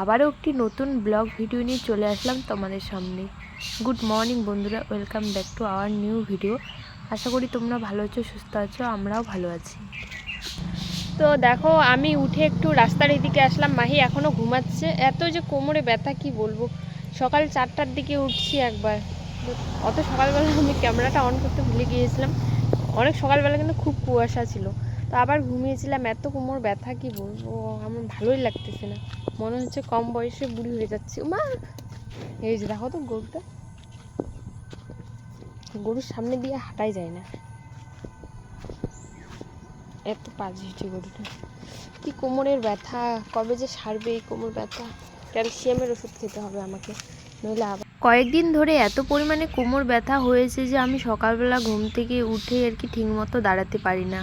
আবারও একটি নতুন ব্লগ ভিডিও নিয়ে চলে আসলাম তোমাদের সামনে। গুড মর্নিং বন্ধুরা welcome back to our new video আশা করি তোমরা ভালো আছো, সুস্থ আছো, আমরাও ভালো আছি। তো দেখো, আমি উঠে একটু রাস্তার এদিকে আসলাম। মাহি এখনও ঘুমাচ্ছে। এত যে কোমরে ব্যথা, কি বলব? সকাল চারটার দিকে উঠছি একবার। অত সকালবেলা আমি ক্যামেরাটা অন করতে ভুলে গিয়েছিলাম। অনেক সকালবেলা কিন্তু খুব কুয়াশা ছিল। তো আবার ঘুমিয়েছিলাম, এত কোমর ব্যথা, কি বলব? আমার ভালোই লাগতেছে না। মনে হচ্ছে কম বয়সে বুড়ি হয়ে যাচ্ছে। মা এই যে দেখো তো গরুটা। গরুর সামনে দিয়ে হাঁটাই যায় না। এত পাজি হচ্ছে গরুটা। কি কোমরের ব্যথা, কবে যে সারবে এই কোমর ব্যথা। ক্যালসিয়ামের ওষুধ খেতে হবে আমাকে, নইলে আবার। কয়েকদিন ধরে এত পরিমাণে কোমর ব্যথা হয়েছে যে আমি সকালবেলা ঘুম থেকে উঠে আর কি ঠিকমতো দাঁড়াতে পারি না।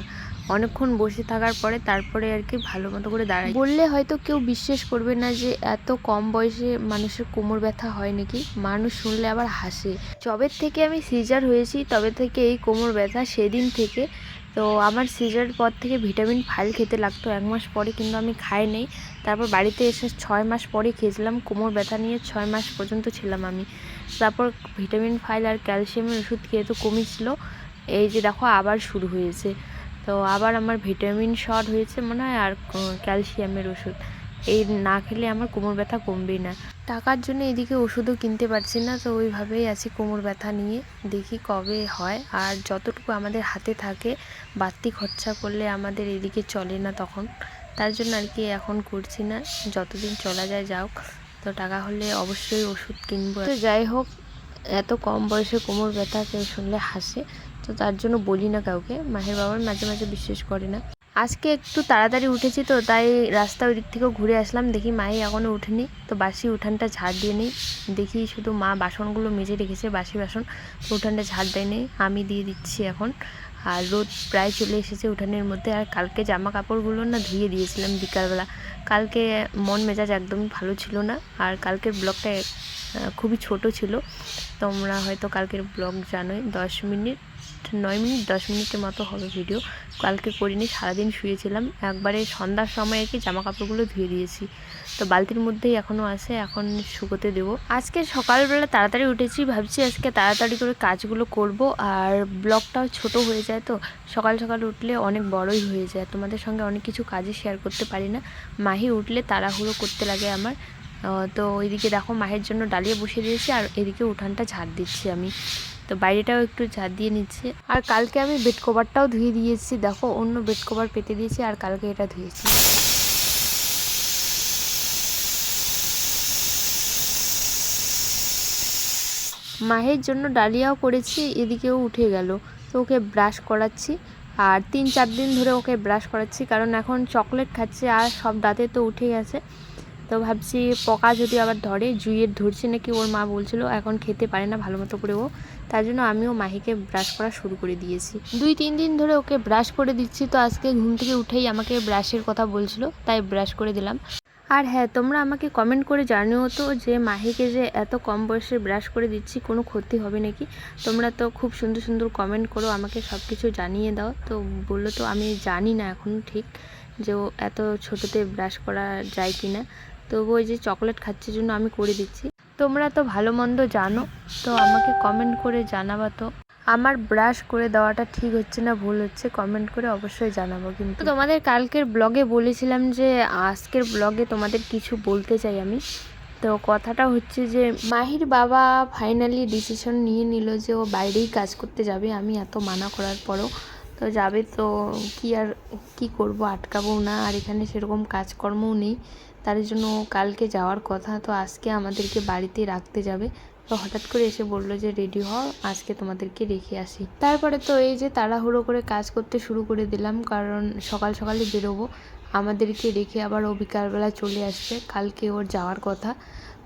অনেকক্ষণ বসে থাকার পরে তারপরে আর কি ভালো মতো করে দাঁড়াই। বললে হয়তো কেউ বিশ্বাস করবে না যে এত কম বয়সে মানুষের কোমর ব্যথা হয় নাকি? মানুষ শুনলে আবার হাসে। যবের থেকে আমি সিজার হয়েছি, তবে থেকে এই কোমর ব্যথা সেদিন থেকে। তো আমার সিজারের পর থেকে ভিটামিন ফাইল খেতে লাগতো। এক মাস পরে কিন্তু আমি খাই নেই। তারপর বাড়িতে এসে ছয় মাস পরে খেয়েছিলাম। কোমর ব্যথা নিয়ে ছয় মাস পর্যন্ত ছিলাম আমি। তারপর ভিটামিন ফাইল আর ক্যালসিয়ামের ওষুধ খেয়ে তো কমেছিল এই যে দেখো, আবার শুরু হয়েছে। তো আবার আমার ভিটামিন শর্ট হয়েছে মনে হয় আর ক্যালসিয়ামের ওষুধ। এই না খেলে আমার কোমর ব্যথা কমবেই না। টাকার জন্য এদিকে ওষুধও কিনতে পারছি না, তো ওইভাবেই আছি কোমর ব্যথা নিয়ে। দেখি কবে হয়। আর যতটুকু আমাদের হাতে থাকে, বাড়তি খরচা করলে আমাদের এদিকে চলে না তখন। তার জন্য আর কি এখন করছি না। যতদিন চলা যায় যাওক তো টাকা হলে অবশ্যই ওষুধ কিনবো। যাই হোক, এত কম বয়সে কোমর ব্যথা কেউ শুনলে হাসে। তো তার জন্য বলি না কাউকে। মাহের বাবার মাঝে মাঝে বিশ্বাস করে না। আজকে একটু তাড়াতাড়ি উঠেছি তো, তাই রাস্তা ওই দিক থেকেও ঘুরে আসলাম। দেখি মাই এখনও উঠেনি তো বাসি উঠানটা ঝাড় দিয়ে নিই। দেখি শুধু মা বাসনগুলো মেজে রেখেছে, বাসি বাসন, তো উঠানটা ঝাড় দেয়নি আমি দিয়ে দিচ্ছি এখন। আর রোদ প্রায় চলে এসেছে উঠানের মধ্যে। আর কালকে জামা কাপড়গুলো না ধুয়ে দিয়েছিলাম বিকালবেলা। কালকে মন মেজাজ একদমই ভালো ছিল না। আর কালকের ব্লগটা খুবই ছোট ছিল। তোমরা হয়তো কালকের ব্লগ জানোই, দশ মিনিট। নয় মিনিট, দশ মিনিটের মতো হবে ভিডিও কালকে করিনি সারাদিন শুয়েছিলাম। একবারে সন্ধ্যার সময় আর কি জামা কাপড়গুলো ধুয়ে দিয়েছি। তো বালতির মধ্যেই এখনও আছে, এখন শুকোতে দেবো। আজকে সকালবেলা তাড়াতাড়ি উঠেছি, ভাবছি আজকে তাড়াতাড়ি করে কাজগুলো করব। আর ব্লগটাও ছোট হয়ে যায় তো, সকাল সকাল উঠলে অনেক বড়ই হয়ে যায়। তোমাদের সঙ্গে অনেক কিছু কাজই শেয়ার করতে পারি না। মাহি উঠলে তাড়াহুড়ো করতে লাগে আমার। তো ওইদিকে দেখো মায়ের জন্য ডালিয়ে বসিয়ে দিয়েছি, আর এদিকে উঠানটা ঝাড় দিচ্ছি আমি। তো বাইরেটাও একটু ঝাড় দিয়ে নিচ্ছে। আর কালকে আমি বেড কভারটাও ধুয়ে দিয়েছি। দেখো, অন্য বেড কভার পেতে দিয়েছি আর কালকে এটা ধুয়েছি। মাহের জন্য ডালিয়াও করেছি, এদিকেও উঠে গেল। তো ওকে ব্রাশ করাচ্ছি। আর তিন চার দিন ধরে ওকে ব্রাশ করাচ্ছি, কারণ এখন চকলেট খাচ্ছে আর সব দাঁতে তো উঠে গেছে। তো ভাবছি, পকা যদি আবার ধরে, জুইয়ের ধরছে নাকি, ওর মা বলছিল, এখন খেতে পারে না ভালো মতো করে ও। তার জন্য আমিও মাহিকে ব্রাশ করা শুরু করে দিয়েছি। দুই তিন দিন ধরে ওকে ব্রাশ করে দিচ্ছি তো আজকে ঘুম থেকে উঠেই আমাকে ব্রাশের কথা বলছিল তাই ব্রাশ করে দিলাম। আর হ্যাঁ তোমরা আমাকে কমেন্ট করে জানিও তো যে মাহিকে যে এত কম বয়সে ব্রাশ করে দিচ্ছি কোনো ক্ষতি হবে নাকি? তোমরা তো খুব সুন্দর সুন্দর কমেন্ট করো আমাকে সব কিছু জানিয়ে দাও। তো বলল তো আমি জানি না এখনও ঠিক যে ও এত ছোটোতে ব্রাশ করা যায় কি না তবু ওই যে চকলেট খাচ্ছে জন্য আমি করে দিচ্ছি। তোমরা তো ভালো মন্দ জানো, তো আমাকে কমেন্ট করে জানাবা তো। আমার ব্রাশ করে দেওয়াটা ঠিক হচ্ছে না, ভুল হচ্ছে কমেন্ট করে অবশ্যই জানাব কিন্তু। তোমাদের কালকের ব্লগে বলেছিলাম যে, আজকের ব্লগে তোমাদের কিছু বলতে চাই আমি। তো কথাটা হচ্ছে যে, মাহির বাবা ফাইনালি ডিসিশন নিয়ে নিল যে ও বাইরেই কাজ করতে যাবে, আমি এত মানা করার পরও। তো যাবে তো, কি আর, কি করব, আটকাবো না, আর এখানে সেরকম কাজকর্মও নেই। তার জন্য কালকে যাওয়ার কথা। তো আজকে আমাদেরকে বাড়িতে রাখতে যাবে। তো হঠাৎ করে এসে বলল যে, রেডি হও, আজকে তোমাদেরকে রেখে আসি। তারপরে তো এই যে তাড়াহুড়ো করে কাজ করতে শুরু করে দিলাম, কারণ সকাল সকালে বেরোবো। আমাদেরকে রেখে আবার ও বিকালবেলা চলে আসবে, কালকে ওর যাওয়ার কথা।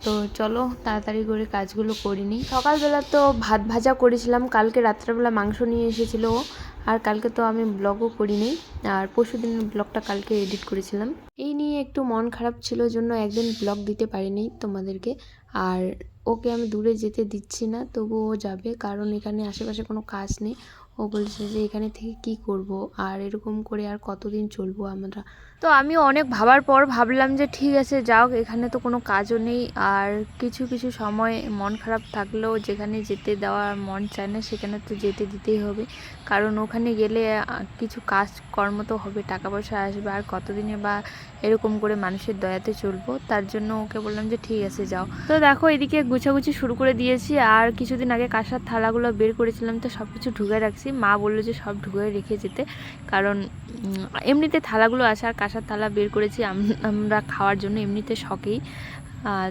তো চলো তাড়াতাড়ি করে কাজগুলো করিনি সকালবেলা তো ভাত ভাজা করেছিলাম, কালকে রাত্রেবেলা মাংস নিয়ে এসেছিল আর কালকে তো আমি ব্লগও করিনি, আর পরশু দিনের ব্লগটা কালকে এডিট করেছিলাম। এই নিয়ে একটু মন খারাপ ছিল জন্য একদিন ব্লগ দিতে পারিনি তোমাদেরকে। আর ওকে আমি দূরে যেতে দিচ্ছি না তবু ও যাবে। কারণ এখানে আশেপাশে কোনো কাজ নেই। ও বলছে যে এখানে থেকে কি করব? আর এরকম করে আর কতদিন চলবো আমরা? তো আমি অনেক ভাবার পর ভাবলাম যে ঠিক আছে, যাও, এখানে তো কোনো কাজও নেই। আর কিছু কিছু সময় মন খারাপ থাকলেও যেখানে যেতে দেওয়া মন চায় না, সেখানে তো যেতে দিতেই হবে। কারণ ওখানে গেলে কিছু কাজ, কর্ম তো হবে, টাকা পয়সা আসবে। আর কতদিনে বা এরকম করে মানুষের দয়াতে চলবো? তার জন্য ওকে বললাম যে ঠিক আছে, যাও। তো দেখো, এদিকে গুছাগুছি শুরু করে দিয়েছি। আর কিছুদিন আগে কাঁসার থালাগুলো বের করেছিলাম, তো সব কিছু ঢুকে রাখছি। মা বলল যে সব ঢুকে রেখে যেতে। কারণ এমনিতে থালাগুলো আছে, আর কাঁসার থালা বের করেছি আমরা খাওয়ার জন্য এমনিতে শখেই।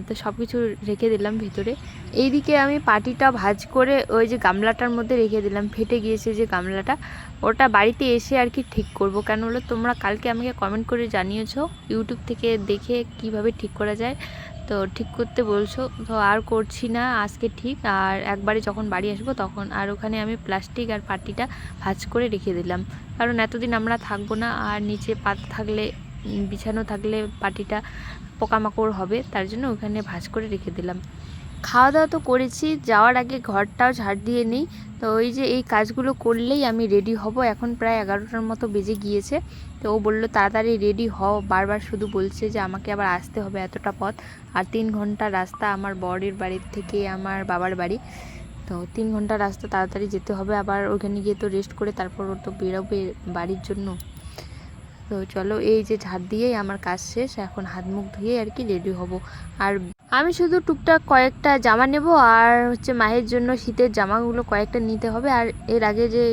তো সব কিছু রেখে দিলাম ভিতরে। এইদিকে আমি পাটিটা ভাজ করে ওই যে গামলাটার মধ্যে রেখে দিলাম। ফেটে গিয়েছে যে গামলাটা। ওটা বাড়িতে এসে আর কি ঠিক করব। কেন হলো, তোমরা কালকে আমাকে কমেন্ট করে জানিয়েছো, ইউটিউব থেকে দেখে কীভাবে ঠিক করা যায়। তো ঠিক করতে বলছো। তো আর করছি না, আজকে ঠিক। আর একবারে যখন বাড়ি আসব তখন আর ওখানে আমি প্লাস্টিক আর পাটিটা ভাজ করে রেখে দিলাম। কারণ এতদিন আমরা থাকব না, আর নিচে পাতা থাকলে বিছানো থাকলে পাটিটা পোকামাকড় হবে, তার জন্য ওখানে ভাজ করে রেখে দিলাম। খাওয়া দাওয়া তো করেছি, যাওয়ার আগে ঘরটাও ঝাড় দিয়ে নিই। তো ওই যে এই কাজগুলো করলেই আমি রেডি হব। এখন প্রায় এগারোটার মতো বেজে গিয়েছে। তো ও বলল, তাড়াতাড়ি রেডি হও। বারবার শুধু বলছে যে, আমাকে আবার আসতে হবে এতটা পথ। আর তিন ঘণ্টা রাস্তা আমার বরের বাড়ির থেকে আমার বাবার বাড়ি। তো তিন ঘণ্টা রাস্তা তাড়াতাড়ি যেতে হবে। আবার ওখানে গিয়ে তো রেস্ট করে তারপর ও তো বেরোবে বাড়ির জন্য। তো চলো, এই যে ঝাড় দিয়েই আমার কাজ শেষ। এখন হাত মুখ ধুয়ে আর কি রেডি হব। আর আমি শুধু টুকটাক কয়েকটা জামা নেব আর হচ্ছে মায়ের জন্য শীতের জামাগুলো কয়েকটা নিতে হবে। আর এর আগে যে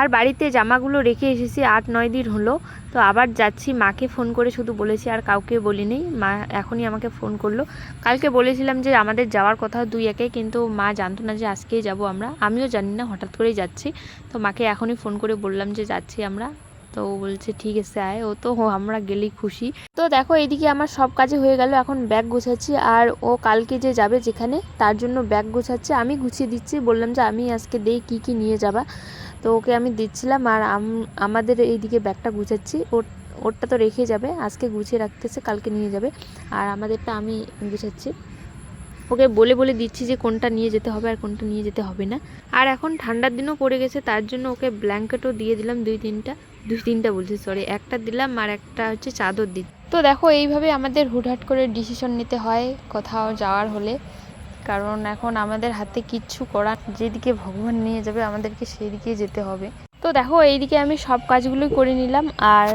আর বাড়িতে জামাগুলো রেখে এসেছি আট নয় দিন হলো। তো আবার যাচ্ছি, মাকে ফোন করে শুধু বলেছি, আর কাউকে বলিনি মা এখনই আমাকে ফোন করল। কালকে বলেছিলাম যে আমাদের যাওয়ার কথা দুই একে, কিন্তু মা জানতো না যে আজকেই যাব আমরা। আমিও জানি না, হঠাৎ করেই যাচ্ছি। তো মাকে এখনই ফোন করে বললাম যে যাচ্ছি আমরা। তো ও বলছে, ঠিক আছে, আয়। ও তো আমরা গেলেই খুশি। তো দেখো, এইদিকে আমার সব কাজে হয়ে গেল, এখন ব্যাগ গোছাচ্ছি। আর ও কালকে যে যাবে যেখানে, তার জন্য ব্যাগ গোছাচ্ছে। আমি গুছিয়ে দিচ্ছি, বললাম যে আমি আজকে দেই কি কি নিয়ে যাবা। তো ওকে আমি দিচ্ছিলাম, আর আম- আমাদের এইদিকে ব্যাগটা গুছাচ্ছি। ওর, ওরটা তো রেখে যাবে, আজকে গুছিয়ে রাখতেছে, কালকে নিয়ে যাবে। আর আমাদেরটা আমি গুছাচ্ছি। ওকে বলে বলে দিচ্ছি যে কোনটা নিয়ে যেতে হবে আর কোনটা নিয়ে যেতে হবে না। আর এখন ঠান্ডার দিনও পড়ে গেছে, তার জন্য ওকে ব্ল্যাঙ্কেটও দিয়ে দিলাম দুই তিনটা দুই তিনটা বলছি সরি একটা দিলাম আর একটা হচ্ছে চাদর দিই তো দেখো, এইভাবে আমাদের হুটহাট করে ডিসিশন নিতে হয় কোথাও যাওয়ার হলে। কারণ এখন আমাদের হাতে কিচ্ছু করার, যেদিকে ভগবান নিয়ে যাবে আমাদেরকে সেই দিকে যেতে হবে। তো দেখো, এইদিকে আমি সব কাজগুলোই করে নিলাম আর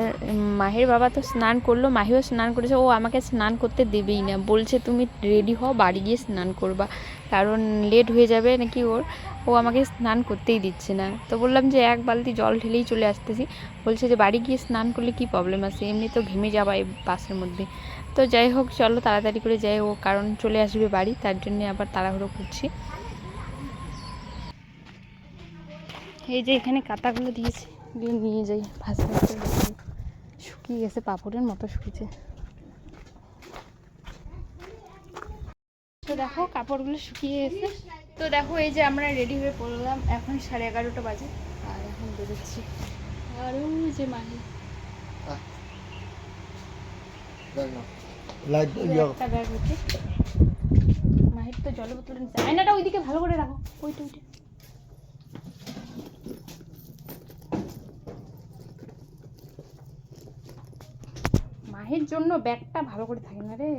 মাহির বাবা তো স্নান করল। মাহিও স্নান করেছে। ও আমাকে স্নান করতে দেবেই না। বলছে, তুমি রেডি হও, বাড়ি গিয়ে স্নান করবা। কারণ লেট হয়ে যাবে নাকি ওর। ও আমাকে স্নান করতেই দিচ্ছে না। তো বললাম যে, এক বালতি জল ঢেলেই চলে আসতেছি। বলছে যে, বাড়ি গিয়ে স্নান করলে কি প্রবলেম আছে? এমনি তো ঘেমে যাবা এই বাসের মধ্যে। তো যাই হোক, চলো তাড়াতাড়ি করে যাই ও, কারণ চলে আসবে বাড়ি, তার জন্য আবার তাড়াহুড়ো করছি। এই যে এখানে কাতাগুলো দিয়েছি। দিয়ে নিয়ে যাই। ভাসতে ভাসতে শুকিয়ে গেছে পাপড়ের মতো শুকিয়েছে। তো দেখো কাপড়গুলো শুকিয়ে গেছে। তো দেখো এই যে আমরা রেডি হয়ে পড়লাম। এখন সাড়ে এগারোটা বাজে। আর এখন বেরোচ্ছি। আর ওই যে মাহি। মাহির তো জলের বোতল আয়নাটা ওইদিকে ভালো করে রাখো। ওইটা ওইটা। মাহির জন্য ব্যাগটা ভালো করে থাকে না রে।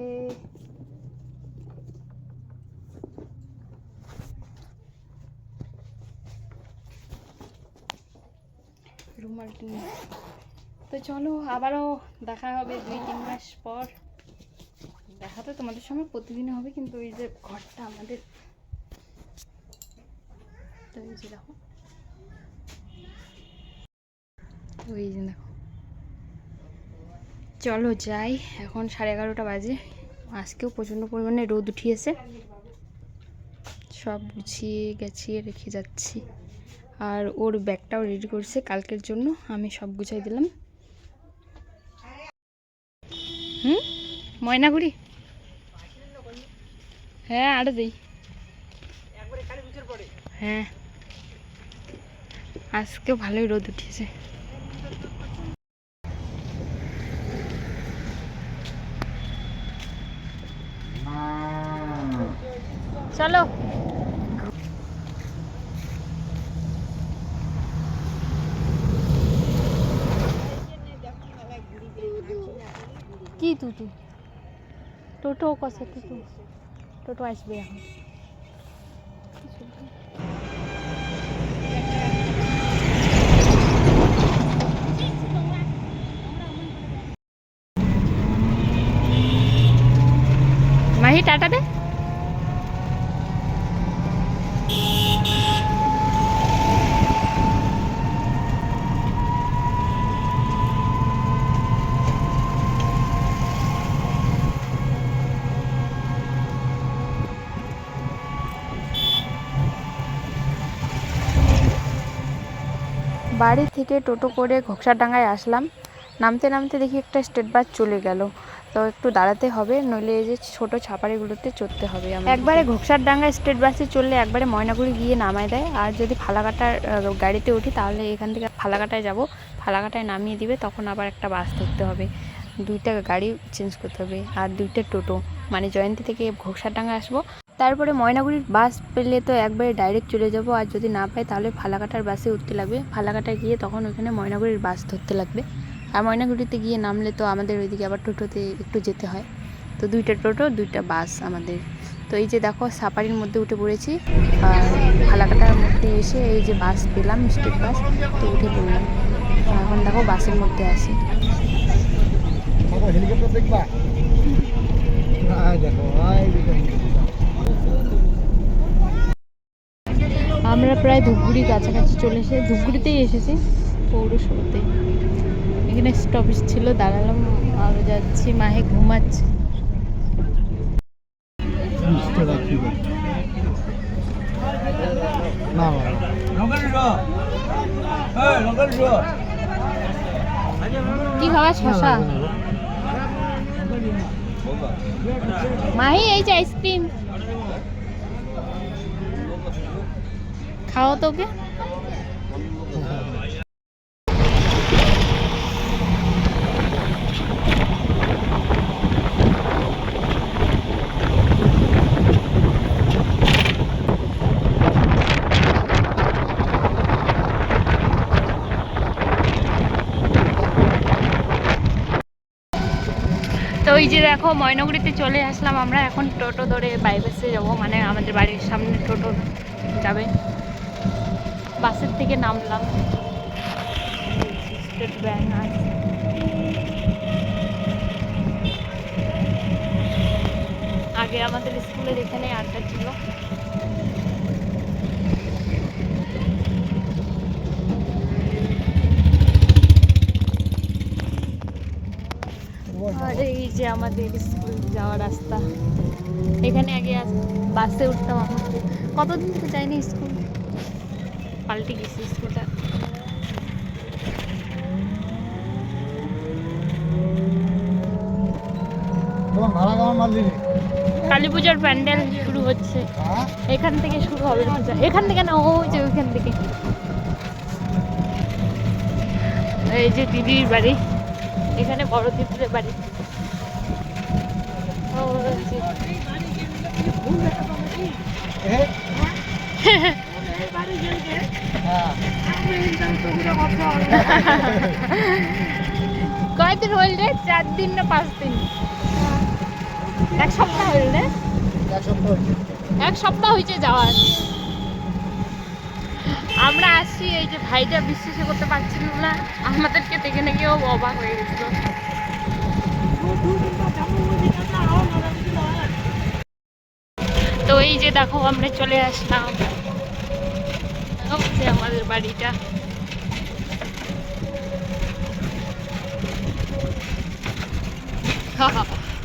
রুমালটি তো চলো, আবারও দেখা হবে দুই, তিন মাস পর। দেখা তো তোমাদের সঙ্গে প্রতিদিনই হবে, কিন্তু ওই যে ঘরটা আমাদের। তো এই যে দেখো। তো এই যে দেখো। চলো যাই, এখন সাড়ে এগারোটা বাজে। আজকেও প্রচণ্ড পরিমাণে রোদ উঠিয়েছে। সব গুছিয়ে গেছিয়ে রেখে যাচ্ছি। আর ওর ব্যাগটাও রেডি করছে কালকের জন্য, আমি সব গুছাই দিলাম। হুম? ময়নাগুড়ি হ্যাঁ আরে দেই। হ্যাঁ। আজকেও ভালোই রোদ উঠেছে चलो কি তুই টোটো কষে তুই টোটো আসবে এখন বাড়ি থেকে টোটো করে ঘোকসারডাঙ্গায় আসলাম। নামতে নামতে দেখি একটা স্টেট বাস চলে গেল। তো একটু দাঁড়াতে হবে, নইলে এই যে ছোটো ছাপাড়িগুলোতে চড়তে হবে। একবারে ঘোকসারডাঙ্গা স্টেট বাসে চললে একবারে ময়নাগুড়ি গিয়ে নামায় দেয়। আর যদি ফালাকাটার গাড়িতে উঠি তাহলে এখান থেকে ফালাকাটায় যাব। ফালাকাটায় নামিয়ে দিবে, তখন আবার একটা বাস ধরতে হবে। দুইটা গাড়ি চেঞ্জ করতে হবে। আর দুইটা টোটো। মানে জয়ন্তী থেকে ঘোকসারডাঙ্গা আসব। তারপরে ময়নাগুড়ির বাস পেলে তো একবারে ডাইরেক্ট চলে যাব। আর যদি না পাই তাহলে ফালাকাটার বাসে উঠতে লাগবে। ফালাকাটায় গিয়ে তখন ওখানে ময়নাগুড়ির বাস ধরতে লাগবে। আর ময়নাগুড়িতে গিয়ে নামলে তো আমাদের ওইদিকে আবার টোটোতে একটু যেতে হয়। তো দুইটা টোটো, দুইটা বাস আমাদের। তো এই যে দেখো সাপারির মধ্যে উঠে পড়েছি। আর ফালাকাটার মধ্যে এসে এই যে বাস পেলাম স্টেট বাস তো উঠে পড়লাম। এখন দেখো বাসের মধ্যে আসি দেখবা? দেখো ভাই দেখো আমরা প্রায় ধূপগুড়ি কাছাকাছি চলে এসে, ধূপগুড়িতেই এসেছি পৌরসভাতে। এখানে স্টপেজ ছিল, দাঁড়ালাম, আর যাচ্ছি, মাহে ঘুমাচ্ছে। কি খাওয়া শশা? মাহি, এই যে আইসক্রিম খাও তোকে তো ওই যে দেখো, ময়নগুড়িতে চলে আসলাম আমরা। এখন টোটো ধরে বাইপাসে যাব। মানে আমাদের বাড়ির সামনে টোটো যাবে। বাসের থেকে নামলাম। স্টেট আগে আমাদের স্কুলের এখানে আড্ডা ছিল। আর এই যে আমাদের স্কুল যাওয়ার রাস্তা। এখানে আগে বাসে উঠতাম কতদিন থেকে যাইনি স্কুল? পাল্টে গেছি স্কুলটা তোমার ভাড়া কেমন মারলি রে কালী পূজার প্যান্ডেল শুরু হচ্ছে হ্যাঁ এখান থেকে শুরু হবে পূজা এখান থেকে না ওই যে ওইখান থেকে এই যে দিদির বাড়ি এখানে বড় দিদির বাড়ি ও, হ্যাঁ কয়দিন হইল রে? চার দিন না পাঁচ দিন? এক সপ্তাহ হইল রে? এক সপ্তাহ হয়েছে। যাওয়ার। আমরা আসছি এই যে ভাইটা বিশ্বাস করতে পারছিল না। আমাদেরকে দেখে নাকি ও অবাক হয়ে গেছিল। তো এই যে দেখো আমরা চলে আসলাম। হচ্ছে আমাদের বাড়িটা।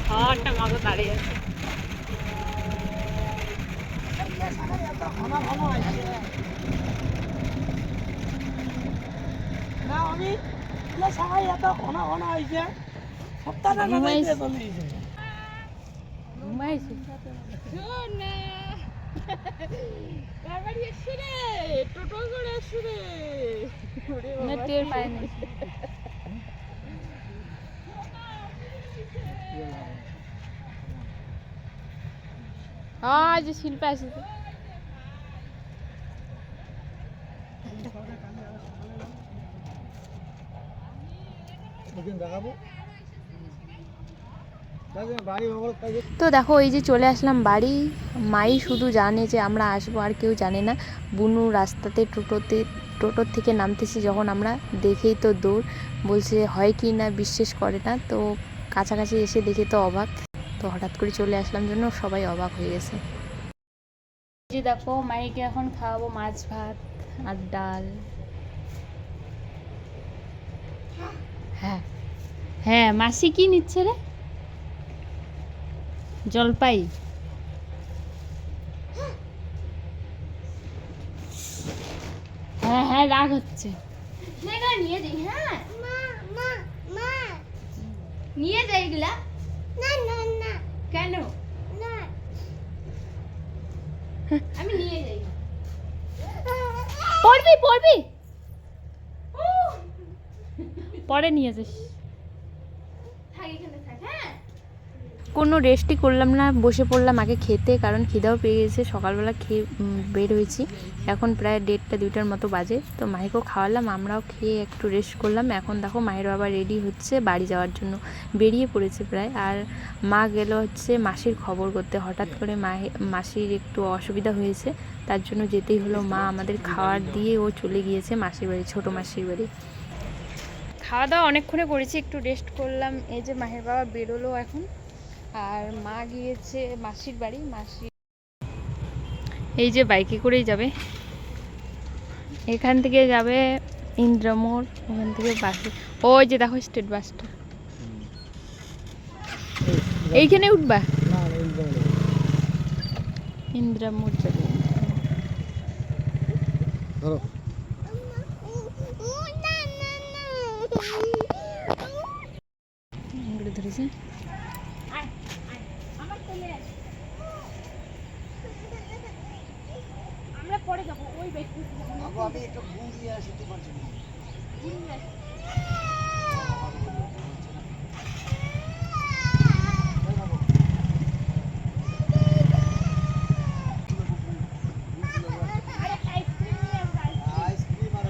হাওয়াটা মাগো দাঁড়িয়ে আছে। না আমি সবাই এত ঘন ঘন হয়েছে। সপ্তাহটা না ঘুমাইছে। ঘুমাইছি না টের পাইনি আজ শিল্পা আসছে দেখাবো তো দেখো, এই যে চলে আসলাম বাড়ি। মাই শুধু জানে যে আমরা আসব, আর কেউ জানে না। বুনু রাস্তাতে, টোটোতে, টোটোর থেকে নামতেছি যখন আমরা। দেখেই তো দৌড় বলছে হয় কি না, বিশ্বাস করে না। তো কাছাকাছি এসে দেখে তো অবাক। তো হঠাৎ করে চলে আসলাম জন্য সবাই অবাক হয়ে গেছে। যে দেখো, মাইকে এখন খাওয়াবো মাছ, ভাত আর ডাল। হ্যাঁ। হ্যাঁ মাসি কি নিচ্ছে রে? জলপাই। হ্যাঁ হ্যাঁ রাগ হচ্ছে। নিয়ে যাই হ্যাঁ। নিয়ে যাই এগুলা। না না না। কেন? না। আমি নিয়ে যাই। পড়বি পড়বি। পরে নিয়ে যাস থাক এখানে থাক হ্যাঁ কোনো রেস্টই করলাম না, বসে পড়লাম আগে খেতে, কারণ খিদাও পেয়ে গেছে, সকালবেলা খেয়ে বের হয়েছি। এখন প্রায় দেড়টা, দুইটার মতো বাজে, তো মাহিকেও খাওয়ালাম, আমরাও খেয়ে একটু রেস্ট করলাম। এখন দেখো মায়ের বাবা রেডি হচ্ছে বাড়ি যাওয়ার জন্য, বেরিয়ে পড়েছে প্রায়। আর মা গেল হচ্ছে মাসির খবর করতে, হঠাৎ করে মাসির একটু অসুবিধা হয়েছে, তার জন্য যেতেই হলো মা আমাদের খাওয়ার দিয়ে ও চলে গিয়েছে মাসির বাড়ি, ছোটো মাসির বাড়ি। খাওয়া দাওয়া অনেকক্ষণে করেছি, একটু রেস্ট করলাম, এই যে মাহের বাবা বেরোলো এখন। আর মা গিয়েছে মাসির বাড়ি মাসি এই যে বাইকে করেই যাবে। এখান থেকে যাবে ইন্দ্রমোড় ওখান থেকে বাসে। ওই যে দেখো স্টেট বাসটা। এইখানে উঠবা? ইন্দ্রমোড় যাবে। ধরো। ধরেছে আমরা পরে যাব ওই বাবু আমি একটু ঘুম দিয়ে আসি তোমার জন্য। আইসক্রিম আর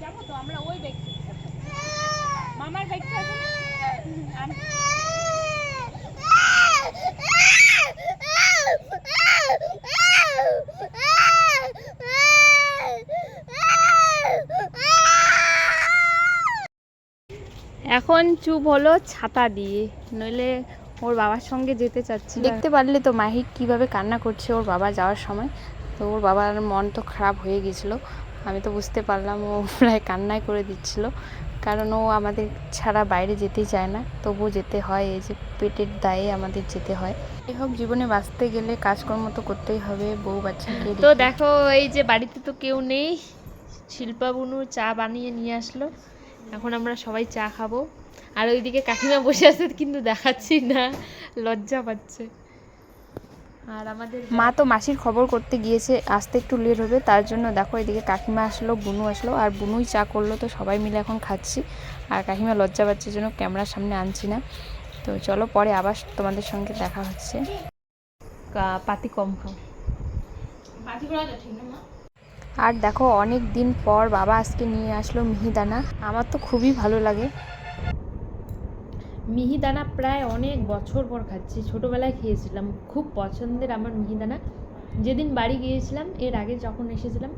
যাব তো আমরা ওই বাইক মামার বাইকটা আছে না? আম- এখন চুপ হলো ছাতা দিয়ে। নইলে ওর বাবার সঙ্গে যেতে চাচ্ছি দেখতে পারলে তো মাহিক কীভাবে কান্না করছে ওর বাবা যাওয়ার সময়। তো ওর বাবার মন তো খারাপ হয়ে গেছিল। আমি তো বুঝতে পারলাম ও প্রায় কান্নাই করে দিচ্ছিল। কারণ ও আমাদের ছাড়া বাইরে যেতেই চায় না। তবুও যেতে হয় এই যে পেটের দায়ে আমাদের যেতে হয়। যাই হোক জীবনে বাঁচতে গেলে কাজকর্ম তো করতেই হবে বউ বাচ্চাকে তো দেখো এই যে বাড়িতে তো কেউ নেই। শিল্পা বুনু চা বানিয়ে নিয়ে আসলো। এখন আমরা সবাই চা খাব। আর ওইদিকে কাকিমা বসে আছে কিন্তু দেখাচ্ছি না লজ্জা পাচ্ছে। আর আমাদের মা তো মাসির খবর করতে গিয়েছে আসতে একটু লেট হবে তার জন্য দেখো এদিকে কাকিমা আসলো বুনু আসলো আর বুনুই চা করল তো সবাই মিলে এখন খাচ্ছি। আর কাকিমা লজ্জা পাচ্ছে জন্য ক্যামেরার সামনে আনছি না। তো চলো পরে আবার তোমাদের সঙ্গে দেখা হচ্ছে। পাতি কম খাও। বাজি করা ঠিক না আর দেখো অনেক দিন পর বাবা আজকে নিয়ে আসলো মিহিদানা আমার তো খুবই ভালো লাগে। মিহিদানা প্রায় অনেক বছর পর খাচ্ছি। ছোটোবেলায় খেয়েছিলাম, খুব পছন্দের আমার মিহিদানা। যেদিন বাড়ি গিয়েছিলাম, এর আগে যখন এসেছিলাম,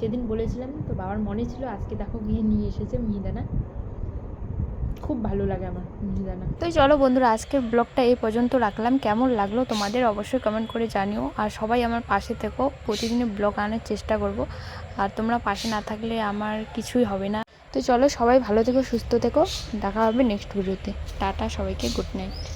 সেদিন বলেছিলাম তো বাবার মনে ছিল, আজকে দেখো গিয়ে নিয়ে এসেছে মিহিদানা। খুব ভালো লাগে আমার মিহিদানা। তো চলো বন্ধুরা, আজকের ব্লগটা এই পর্যন্ত রাখলাম। কেমন লাগল তোমাদের অবশ্যই কমেন্ট করে জানিও। আর সবাই আমার পাশে থেকো প্রতিদিনই ব্লগ আনার চেষ্টা করব। আর তোমরা পাশে না থাকলে আমার কিছুই হবে না। তো চলো সবাই ভালো থেকো, সুস্থ থেকো। দেখা হবে নেক্সট ভিডিওতে টাটা সবাইকে গুড নাইট